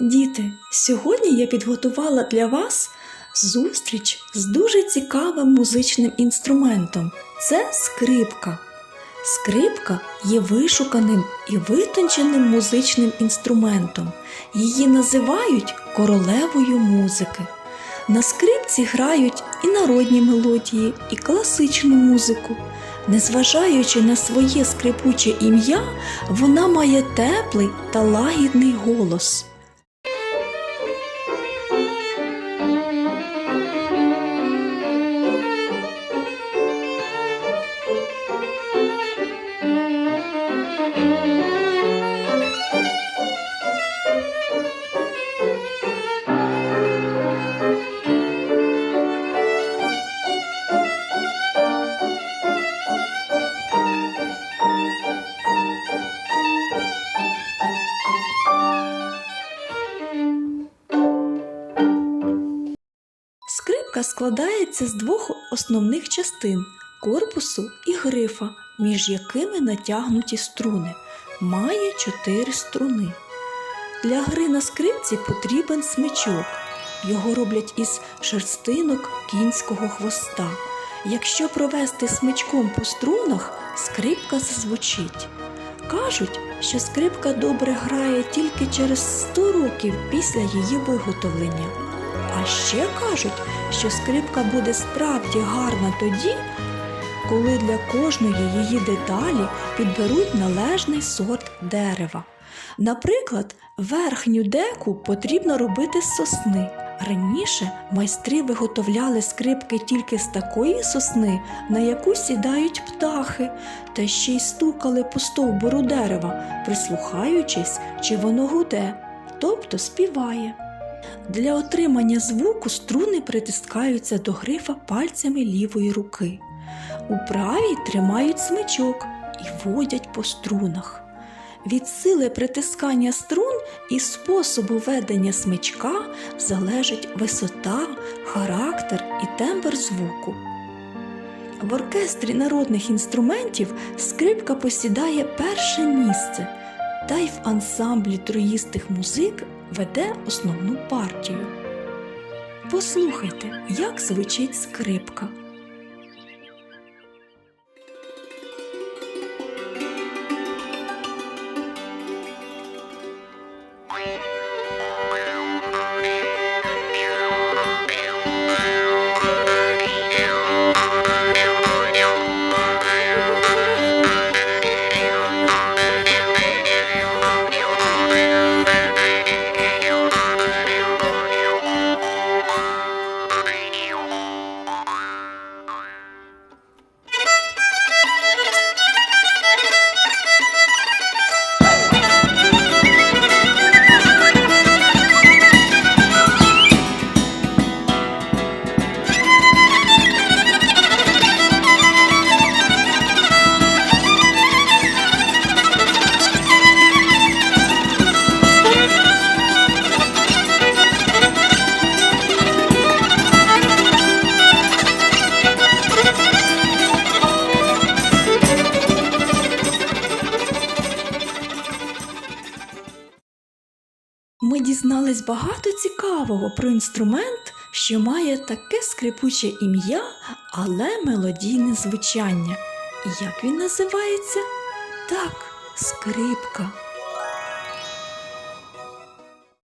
Діти, сьогодні я підготувала для вас зустріч з дуже цікавим музичним інструментом. Це скрипка. Скрипка є вишуканим і витонченим музичним інструментом. Її називають королевою музики. На скрипці грають і народні мелодії, і класичну музику. Незважаючи на своє скрипуче ім'я, вона має теплий та лагідний голос. Складається з двох основних частин корпусу і грифа, між якими натягнуті струни. Має чотири струни. Для гри на скрипці потрібен смичок. Його роблять із шерстинок кінського хвоста. Якщо провести смичком по струнах, скрипка зазвучить. Кажуть, що скрипка добре грає тільки через 100 років після її виготовлення. А ще кажуть, що скрипка буде справді гарна тоді, коли для кожної її деталі підберуть належний сорт дерева. Наприклад, верхню деку потрібно робити з сосни. Раніше майстри виготовляли скрипки тільки з такої сосни, на яку сідають птахи, та ще й стукали по стовбуру дерева, прислухаючись, чи воно гуде, тобто співає. Для отримання звуку струни притискаються до грифа пальцями лівої руки. У правій тримають смичок і водять по струнах. Від сили притискання струн і способу ведення смичка залежить висота, характер і тембр звуку. В оркестрі народних інструментів скрипка посідає перше місце, та й в ансамблі троїстих музик веде основну партію. Послухайте, як звучить скрипка. Ми дізнались багато цікавого про інструмент, що має таке скрипуче ім'я, але мелодійне звучання. І як він називається? Так, скрипка.